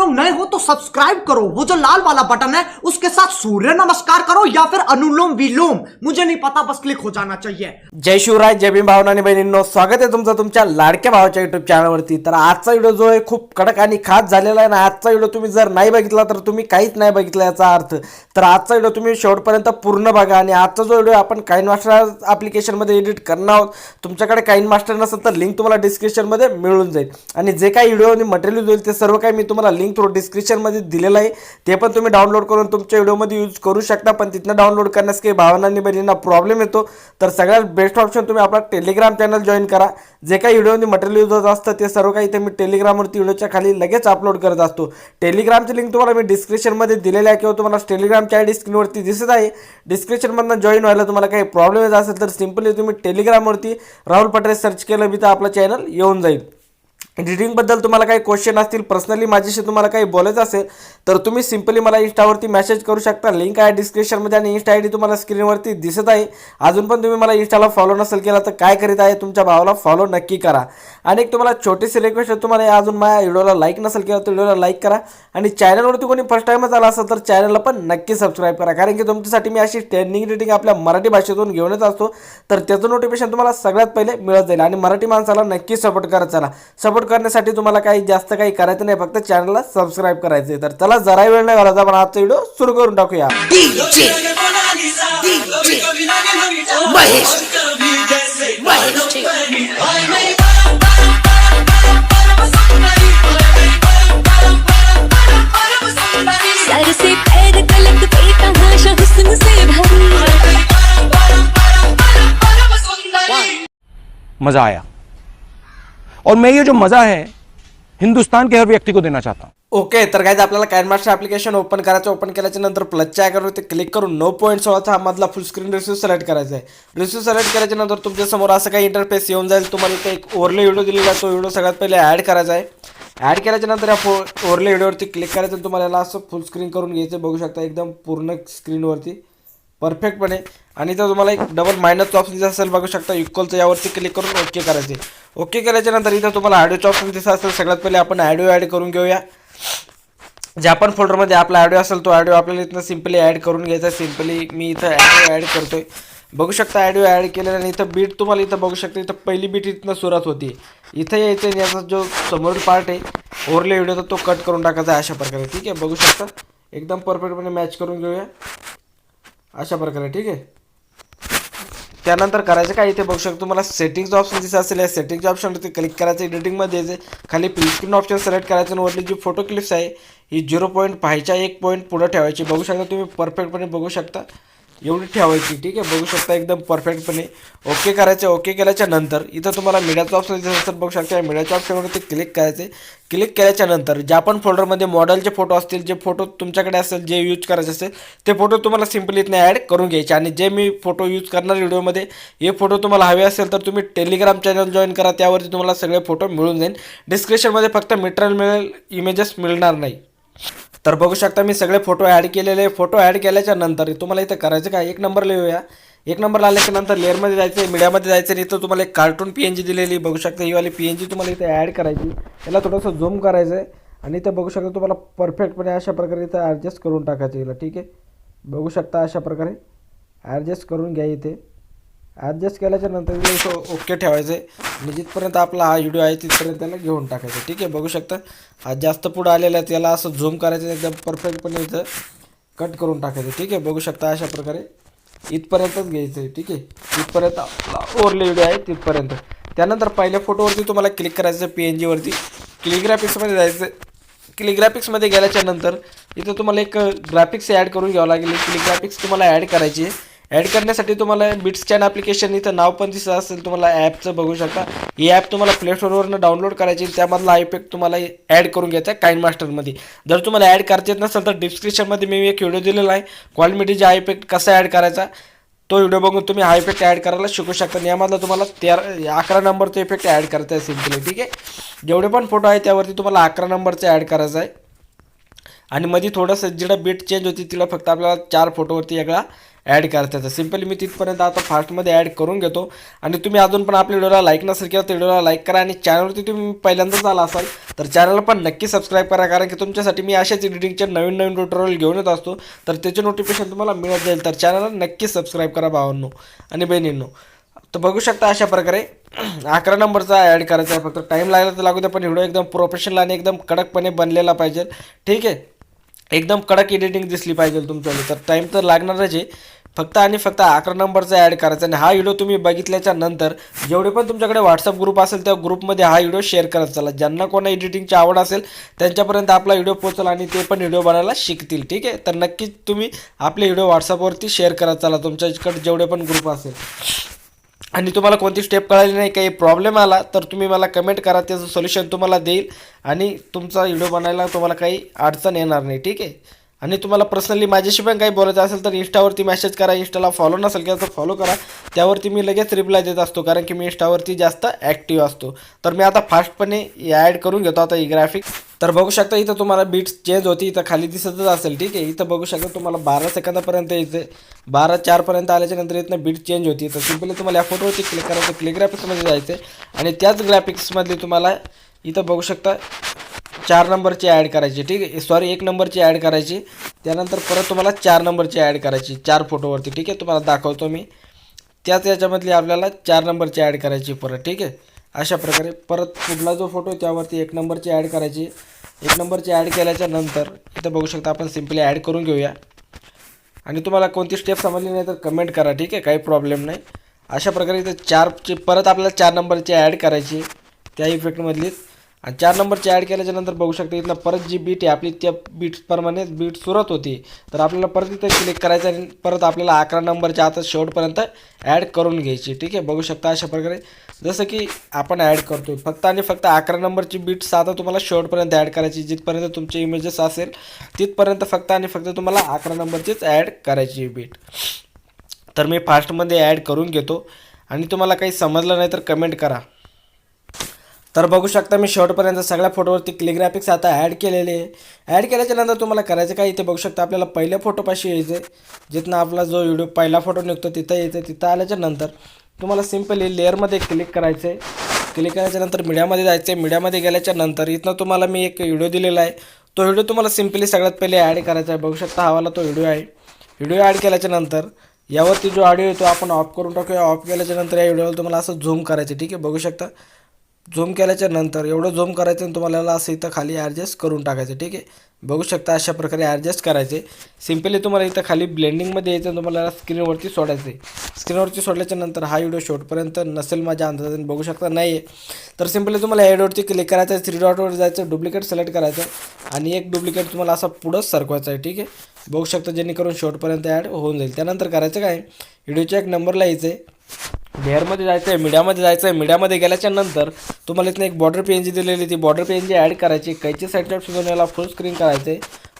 लोग नए हो तो सब्सक्राइब करो। वो जो लाल वाला बटन है उसके साथ सूर्य नमस्कार करो या फिर अनुलोम विलोम। मुझे नहीं पता बस क्लिक हो जाना चाहिए। जय शिवराय जय भीम भावना आणि बहिणींनो स्वागत आहे तुमचं तुमच्या लाडक्या भावाच्या युट्यूब चॅनलवरती तर आजचा व्हिडिओ जो आहे खूप कडक आणि खास झालेला आहे ना आजचा व्हिडिओ तुम्ही जर नाही बघितला तर तुम्ही काहीच नाही बघितला याचा अर्थ. तर आजचा व्हिडिओ तुम्ही शेवटपर्यंत पूर्ण बघा आणि आजचा जो व्हिडिओ आपण काइन मास्टर ॲप्लिकेशनमध्ये एडिट करणार आहोत. तुमच्याकडे काइन मास्टर नसेल तर लिंक तुम्हाला डिस्क्रिप्शनमध्ये मिळून जाईल. आणि जे काही व्हिडिओ आणि मटेरियल होईल ते सर्व काही मी तुम्हाला लिंक थ्रू डिस्क्रिप्शनमध्ये दिलेलं आहे. ते पण तुम्ही डाउनलोड करून तुमच्या व्हिडिओमध्ये यूज करू शकता पण तिथनं डाउनलोड करण्यास काही भावना आणि बहिणींना प्रॉब्लेम येतो. तर सगळ्यात बेस्ट ऑप्शन तुम्ही आपला टेलिग्राम चॅनल जॉईन करा. जे काही व्हिडिओमध्ये मटेरियल यूज होत असतं ते सर्व काही ते मी टेलिग्रामवरती व्हिडिओच्या खाली लगेच अपलोड करत असतो. टेलिग्रामची लिंक तुम्हाला मी डिस्क्रिप्शनमध्ये दिलेली आहे किंवा तुम्हाला टेलिग्रामच्या आय डी स्क्रीनवरती दिसत आहे. डिस्क्रिप्शनमधनं जॉईन व्हायला तुम्हाला काही प्रॉब्लेम येत असेल तर सिम्पली तुम्ही टेलिग्रामवरती राहुल पटेल सर्च केलं मी तर आपलं चॅनल येऊन जाईल. म्हणजे एडिटिंगबद्दल तुम्हाला काही क्वेश्चन असतील पर्सनली माझ्याशी तुम्हाला काही बोलायचं असेल तर तुम्ही सिम्पली मला इंस्टावरती मेसेज करू शकता. लिंक आहे डिस्क्रिप्शनमध्ये आणि इंस्टा आय डी तुम्हाला स्क्रीनवरती दिसत आहे. अजून पण तुम्ही मला इंस्टाला फॉलो नसेल केला तर काय करीत आहे तुमच्या भावाला फॉलो नक्की करा. आणि एक तुम्हाला छोटीशी रिक्वेस्ट आहे तुम्हाला अजून माझ्या व्हिडिओला लाईक नसेल केला तर व्हिडिओला लाईक करा. आणि चॅनलवरती कोणी फर्स्ट टाईमच आला असेल तर चॅनलला पण नक्की सबस्क्राईब करा. कारण की तुमच्यासाठी मी अशी ट्रेनिंग रेटिंग आपल्या मराठी भाषेतून घेऊन येत असतो. तर त्याचं नोटिफिकेशन तुम्हाला सगळ्यात पहिले मिळत जाईल. आणि मराठी माणसाला नक्की सपोर्ट करत चला. सपोर्ट करण्यासाठी तुम्हाला काही जास्त काही करायचं नाही फक्त चॅनलला सबस्क्राईब करायचं आहे तर चला जरा वेळ नाही घालवता आपण आजचा व्हिडिओ सुरू करून टाकूया. मज़ा आया. और मैं ये जो मज़ा है हिंदुस्तान के हर व्यक्ति को देना चाहता हूँ। ओके तर काय आपल्याला कॅनमास्टर ॲप्लिकेशन ओपन करायचं ओपन केल्याच्यानंतर प्लसच्या आयकॉनवरती क्लिक करून नो पॉईंट सोळाचा हा मधला फुल स्क्रीन रिस्यू सिलेक्ट करायचा आहे. रिस्यू सिलेक्ट केल्याच्यानंतर तुमच्यासमोर असं काही इंटरफेस येऊन जाईल तुम्हाला इथे एक ओरले व्हिडिओ दिलेला तो व्हिडिओ सगळ्यात पहिले ॲड करायचा आहे. ॲड केल्याच्यानंतर या फो ओरले व्हिडिओवरती क्लिक करायचं तुम्हाला याला असं फुल स्क्रीन करून घ्यायचं बघू शकता एकदम पूर्ण स्क्रीनवरती परफेक्टपणे आणि इथं तुम्हाला एक डबल मायनसचं ऑप्शन दिसत असेल बघू शकता इक्वलचं यावरती क्लिक करून ओके करायचे. ओके केल्याच्यानंतर इथं तुम्हाला ॲडिओचं ऑप्शन दिसत असेल सगळ्यात पहिले आपण ॲडिओ ॲड करून घेऊया. ज्या पण फोल्डरमध्ये आपला ॲडिओ असेल तो ॲडिओ आपल्याला इथनं सिम्पली ॲड करून घ्यायचा सिम्पली मी इथं ॲडिओ ॲड करतोय. बघू शकता ॲडिओ ॲड केलेला आणि इथं बीट तुम्हाला इथं बघू शकता इथं पहिली बीट इथनं सुरुवात होती. इथं यायचं आणि याचा जो समोर पार्ट आहे ओरले व्हिडिओ तो कट करून टाकायचा आहे अशा प्रकारे. ठीक आहे बघू शकता. एकदम परफेक्टपणे मॅच करून घेऊया. अशा प्रकारे ठीक आहे? त्यानंतर करायचं काय इथे बघू शकतो तुम्हाला सेटिंगचं ऑप्शन दिसत असेल या सेटिंगच्या ऑप्शनवरती क्लिक करायचं एडिटिंगमध्ये खाली प्री स्क्रीन ऑप्शन सिलेक्ट करायचं आणि वरली जी फोटो क्लिप्स आहे ही झिरो पॉईंट पाहायच्या एक पॉईंट पुढं ठेवायची. बघू शकता तुम्ही परफेक्टपणे बघू शकता. एवढी ठेवायची ठीक आहे? बघू शकता एकदम परफेक्टपणे. ओके करायचं ओके केल्याच्यानंतर इथं तुम्हाला मीडियाचं ऑप्शन दिसत असेल बघू शकता या मीडियाच्या ऑप्शनवरती क्लिक करायचे. क्लिक केल्याच्यानंतर ज्या पण फोल्डरमध्ये मॉडेलचे फोटो असतील जे फोटो तुमच्याकडे असेल जे यूज करायचे असेल ते फोटो तुम्हाला सिम्पली इथनं ॲड करून घ्यायचे. आणि जे मी फोटो यूज करणार व्हिडिओमध्ये हे फोटो तुम्हाला हवे असेल तर तुम्ही टेलिग्राम चॅनल जॉईन करा. त्यावरती तुम्हाला सगळे फोटो मिळून जाईल डिस्क्रिप्शनमध्ये फक्त मिटरल मिळेल इमेजेस मिळणार नाही. तर बघू शकता मी सगळे फोटो ॲड केलेले. फोटो ॲड केल्याच्यानंतर तुम्हाला इथं करायचं काय? एक नंबर लिहूया. एक नंबर आल्याच्यानंतर लेअरमध्ये जायचं आहे मीडियामध्ये जायचं आणि इथं तुम्हाला एक कार्टून पी एन जी दिलेली बघू शकता ही वाली पी एन जी तुम्हाला इथे ॲड करायची. याला थोडंसं झूम करायचं आहे आणि इथं बघू शकता तुम्हाला परफेक्टपणे अशा प्रकारे इथं ॲडजस्ट करून टाकायचं याला. ठीक आहे? बघू शकता अशा प्रकारे. ॲडजस्ट करून घ्या इथे. ॲडजस्ट केल्याच्यानंतर ओके ठेवायचं. आहे आणि जिथपर्यंत आपला हा व्हिडिओ आहे तिथपर्यंत त्याला घेऊन टाकायचं. ठीक आहे बघू शकता. हा जास्त पुढं आलेला आहे त्याला असं झूम करायचं एकदम परफेक्टपणे इथं कट करून टाकायचं. ठीक आहे बघू शकता अशा प्रकारे. इथपर्यंतच घ्यायचं आहे ठीक आहे. इथपर्यंत आपला ओरले व्हिडिओ आहे तिथपर्यंत. त्यानंतर पहिल्या फोटोवरती तुम्हाला क्लिक करायचं पी एन जीवरती क्लिग्राफिक्समध्ये जायचं क्लिग्राफिक्समध्ये गेल्याच्यानंतर इथं तुम्हाला एक ग्राफिक्स ॲड करून घ्यावं लागेल. क्लिग्राफिक्स तुम्हाला ॲड करायची आहे. ॲड करण्यासाठी तुम्हाला बिट्सकॅन स्कॅन ॲप्लिकेशन इथं नाव पण दिसत असेल तुम्हाला ॲपचं बघू शकता. ही ॲप तुम्हाला प्लेस्टोरवरनं डाउनलोड करायची त्यामधला इफेक्ट तुम्हाला ॲड करून घ्यायचा आहे काइन मास्टरमध्ये जर तुम्हाला ॲड करायचं येत नसेल तर डिस्क्रिप्शनमध्ये मी एक व्हिडिओ दिलेला आहे. क्वालिटीचा हा इफेक्ट कसा ॲड करायचा तो व्हिडिओ बघून तुम्ही हा इफेक्ट ॲड करायला शिकू शकता. यामधला तुम्हाला तेरा अकरा नंबरचा इफेक्ट ॲड करता आहे सिम्पली ठीक आहे? जेवढे पण फोटो आहे त्यावरती तुम्हाला अकरा नंबरचा ॲड करायचा आहे. आणि मध्ये थोडंसं जिडं बीट चेंज होती तिला फक्त आपल्याला चार फोटोवरती वेगळा ॲड करता येतं सिम्पली मी तिथपर्यंत आता फास्टमध्ये ॲड करून घेतो. आणि तुम्ही अजून पण आपल्या व्हिडिओला लाईक नसेल किंवा तर व्हिडिओला लाईक करा. आणि चॅनलवरती तुम्ही पहिल्यांदाच आला असाल तर चॅनलला पण नक्की सबस्क्राईब करा. कारण की तुमच्यासाठी मी अशाच एडिटिंगचे नवीन नवीन ट्युटोरियल घेऊन येत असतो. तर त्याचे नोटिफिकेशन तुम्हाला मिळत जाईल. तर चॅनलला नक्की सबस्क्राईब करा भावांनो आणि बहिणींनो. तर बघू शकता अशा प्रकारे अकरा नंबरचा ॲड करायचा आहे. फक्त टाईम लागला तर लागू द्या पण व्हिडिओ एकदम प्रोफेशनल आणि एकदम कडकपणे बनलेला पाहिजे. ठीक आहे? एकदम कडक एडिटिंग दिसली पाहिजे तुमच्याकडे. तर टाईम तर लागणारच आहे. फक्त आणि फक्त अकरा नंबरचा ॲड करायचा आणि हा व्हिडिओ तुम्ही बघितल्याच्या नंतर जेवढे पण तुमच्याकडे व्हॉट्सअप ग्रुप असेल त्या ग्रुपमध्ये हा व्हिडिओ शेअर करत चला ज्यांना कोणा एडिटिंगची आवड असेल त्यांच्यापर्यंत आपला व्हिडिओ पोहोचल आणि ते पण व्हिडिओ बनायला शिकतील. ठीक आहे? तर नक्कीच तुम्ही आपले व्हिडिओ व्हॉट्सअपवरती शेअर करत चला तुमच्याकडे जेवढे पण ग्रुप असेल. आणि तुम्हाला कोणती स्टेप कळाली नाही काही प्रॉब्लेम आला तर तुम्ही मला कमेंट करा त्याचं सोल्युशन तुम्हाला देईल. आणि तुमचा व्हिडिओ बनायला तुम्हाला काही अडचण येणार नाही ठीक आहे? आणि तुम्हाला पर्सनली माझ्याशी पण काही बोलायचं असेल तर इंस्टावरती मेसेज करा. इंस्टाला फॉलो नसेल की तर फॉलो करा. त्यावरती मी लगेच रिप्लाय देत असतो कारण की मी इंस्टावरती जास्त ॲक्टिव्ह असतो. तर मी आता फास्टपणे ॲड करून घेतो आता ही ग्राफिक तर बघू शकता इथं तुम्हाला बीट्स चेंज होती. इथं खाली दिसतच असेल ठीक आहे? इथं बघू शकता तुम्हाला बारा सेकंदापर्यंत इथे बारा चारपर्यंत आल्याच्यानंतर इथनं बीट चेंज होती. तर सिम्पली तुम्हाला या फोटोवरती क्लिक करायचं. क्लिक ग्राफिक्समध्ये जायचं आणि त्याच ग्राफिक्समधली तुम्हाला इथं बघू शकता चार नंबरची ॲड करायची ठीक आहे? सॉरी एक नंबरची ॲड करायची. त्यानंतर परत तुम्हाला चार नंबरची ॲड करायची चार फोटोवरती ठीक आहे? तुम्हाला दाखवतो मी. त्याच याच्यामधली आपल्याला चार नंबरची ॲड करायची परत ठीक आहे? अशा प्रकारे परत पुढला जो फोटो आहे त्यावरती एक नंबरची ॲड करायची. एक नंबरची ॲड केल्याच्यानंतर इथं बघू शकता आपण सिम्पली ॲड करून घेऊया. आणि तुम्हाला कोणती स्टेप समजली नाही तर कमेंट करा ठीक आहे? काही प्रॉब्लेम नाही. अशा प्रकारे इथं चारची परत आपल्याला चार नंबरची ॲड करायची. त्या इफेक्टमधलीच आणि चार नंबरची ॲड केल्याच्यानंतर बघू शकता इथलं परत जी बीट आहे आपली त्या बीट्सप्रमाणे बीट सुरत होती. तर आपल्याला परत इथं क्लिक करायचं आणि परत आपल्याला अकरा नंबरच्या आता शेवटपर्यंत ॲड करून घ्यायची. ठीक आहे? बघू शकता अशा प्रकारे. जसं की आपण ॲड करतो फक्त आणि फक्त अकरा नंबरची बीट्स आता तुम्हाला शेवटपर्यंत ॲड करायची. जिथपर्यंत तुमचे इमेजेस असेल तिथपर्यंत फक्त आणि फक्त तुम्हाला अकरा नंबरचीच ॲड करायची बीट तर मी फास्टमध्ये ॲड करून घेतो. आणि तुम्हाला काही समजलं नाही तर कमेंट करा. तर बघू शकता मी शेवटपर्यंत सगळ्या फोटोवरती क्लिक ग्राफिक्स आता ॲड केलेले आहे. ॲड केल्याच्यानंतर तुम्हाला करायचं काय इथे बघू शकता आपल्याला पहिल्या फोटोपाशी यायचं आहे जिथनं आपला जो व्हिडिओ पहिला फोटो निघतो तिथं यायचं तिथं आल्याच्यानंतर तुम्हाला सिम्पली लेअरमध्ये क्लिक करायचं आहे क्लिक करायच्यानंतर मीडियामध्ये जायचं आहे मीडियामध्ये गेल्याच्यानंतर इथनं तुम्हाला मी एक व्हिडिओ दिलेला आहे. तो व्हिडिओ तुम्हाला सिम्पली सगळ्यात पहिले ॲड करायचा आहे. बघू शकता हवाला तो व्हिडिओ आहे. व्हिडिओ ॲड केल्याच्यानंतर यावरती जो ऑडिओ आहे तो आपण ऑफ करून टाकूया. ऑफ केल्याच्यानंतर या व्हिडिओला तुम्हाला असं झूम करायचं ठीक आहे? बघू शकता. झूम केल्याच्यानंतर एवढं झूम करायचं आणि तुम्हाला असं इथं खाली ॲडजस्ट करून टाकायचं ठीक आहे? बघू शकता अशा प्रकारे ॲडजस्ट करायचे. सिम्पली तुम्हाला इथं खाली ब्लेंडिंगमध्ये यायचं तुम्हाला स्क्रीनवरती सोडायचं आहे स्क्रीनवरती सोडल्याच्या नंतर हा व्हिडिओ शॉर्टपर्यंत नसेल माझ्या अंदाजाने बघू शकता नाही आहे तर सिम्पली तुम्हाला हेडवरती क्लिक करायचं आहे थ्री डॉटवर जायचं डुप्लिकेट सिलेक्ट करायचं आणि एक डुप्लिकेट तुम्हाला असा पुढंच सरकवायचा आहे ठीक आहे? बघू शकता जेणेकरून शॉर्टपर्यंत ॲड होऊन जाईल. त्यानंतर करायचं काय? व्हिडिओच्या एक नंबरला यायचं आहे लेअरमध्ये जायचं आहे मीडियामध्ये जायचं आहे मीडियामध्ये गेल्याच्यानंतर तुम्हाला इथनं एक बॉर्डर पी एन जी दिलेली ती बॉर्डर पेनजी ॲड करायची. कैची साईडला सुद्धा याला फुल स्क्रीन करायचं आहे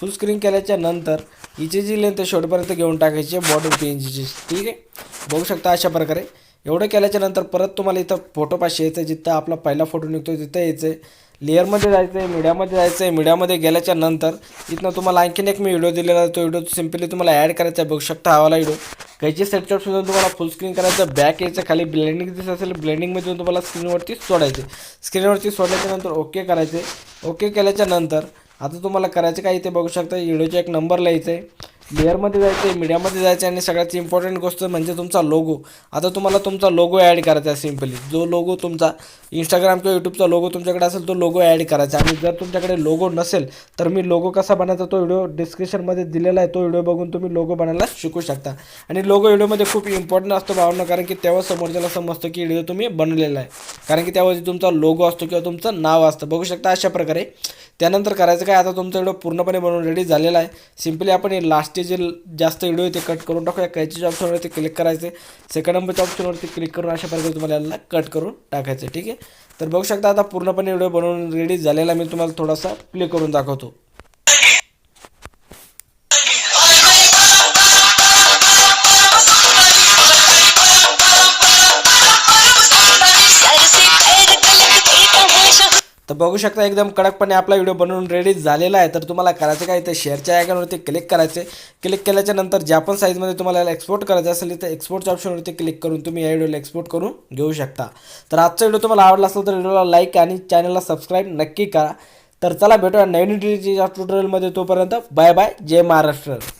फुल स्क्रीन केल्याच्यानंतर हिची जी लेंथ आहे शेवटपर्यंत घेऊन टाकायची आहे बॉर्डर पी एन ठीक आहे? बघू शकता अशा प्रकारे. एवढं केल्याच्यानंतर परत तुम्हाला इथं फोटो पाशी यायचं आहे जिथं आपला पहिला फोटो निघतो तिथं यायचं आहे लेअरमध्ये जायचं आहे मीडियामध्ये जायचं आहे मीडियामध्ये गेल्याच्यानंतर इथनं तुम्हाला आणखीन एक मी व्हिडिओ दिलेला तो व्हिडिओ सिम्पली तुम्हाला ॲड करायचा आहे. बघू शकता हवाला व्हिडिओ कैची सेटच्या तुम्हाला फुल स्क्रीन करायचं बॅक यायचं खाली ब्लेंडिंग दिसत असेल ब्लेंडिंगमध्ये तुम्हाला स्क्रीनवरती सोडायचे. स्क्रीनवरती सोडल्याच्यानंतर ओके करायचे. ओके केल्याच्यानंतर आता तुम्हाला करायचं काय इथे बघू शकता व्हिडिओचा एक नंबर लिहायचं आहे लेअरमध्ये जायचं आहे मीडियामध्ये जायचं आहे आणि सगळ्यात इम्पॉर्टंट गोष्ट म्हणजे तुमचा लोगो आता तुम्हाला तुमचा लोगो ॲड करायचा आहे सिम्पली जो लोगो तुमचा इंस्टाग्राम किंवा यूट्यूबचा लोगो तुमच्याकडे असेल तो लोगो ॲड करायचा आणि जर तुमच्याकडे लोगो नसेल तर मी लोगो कसा बनायचा तो व्हिडिओ डिस्क्रिप्शनमध्ये दिलेला आहे. तो व्हिडिओ बघून तुम्ही लोगो बनायला शिकू शकता. आणि लोगो व्हिडिओमध्ये खूप इम्पॉर्टंट असतो भावना कारण की तेव्हा समोरच्याला समजतं की व्हिडिओ तुम्ही बनवलेला आहे. कारण की त्यावरती तुमचा लोगो असतो किंवा तुमचं नाव असतं. बघू शकता अशा प्रकारे. त्यानंतर करायचं काय? आता तुमचा व्हिडिओ पूर्णपणे बनवून रेडी झालेला आहे. सिम्पली आपण लास्ट लास्टचे जे जास्त व्हिडिओ आहे ते कट करून टाकूया. कैची ऑप्शनवरती क्लिक करायचे. सेकंड नंबरच्या ऑप्शनवरती क्लिक करून अशा प्रकारे तुम्हाला याला कट करून टाकायचं ठीक आहे? तर बघू शकता आता पूर्णपणे व्हिडिओ बनवून रेडी झालेला मी तुम्हाला थोडासा प्ले करून दाखवतो. बघू शकता एकदम कडकपणे आपला व्हिडिओ बनवून रेडी झालेला आहे. तर तुम्हाला करायचं काय तर शेअरच्या आयकॉनवरती क्लिक करायचे. क्लिक केल्याच्यानंतर ज्या पण साईजमध्ये तुम्हाला एक्सपोर्ट करायचं असेल तर एक्सपोर्टच्या ऑप्शनवरती क्लिक करून तुम्ही या व्हिडिओला एक्सपोर्ट करून घेऊ शकता. तर आजचा व्हिडिओ तुम्हाला आवडला असेल तर व्हिडिओला लाईक आणि चॅनलला सबस्क्राईब नक्की करा. तर चला भेटूया नवीन ट्युटोरियलमध्ये तोपर्यंत बाय बाय जय महाराष्ट्र.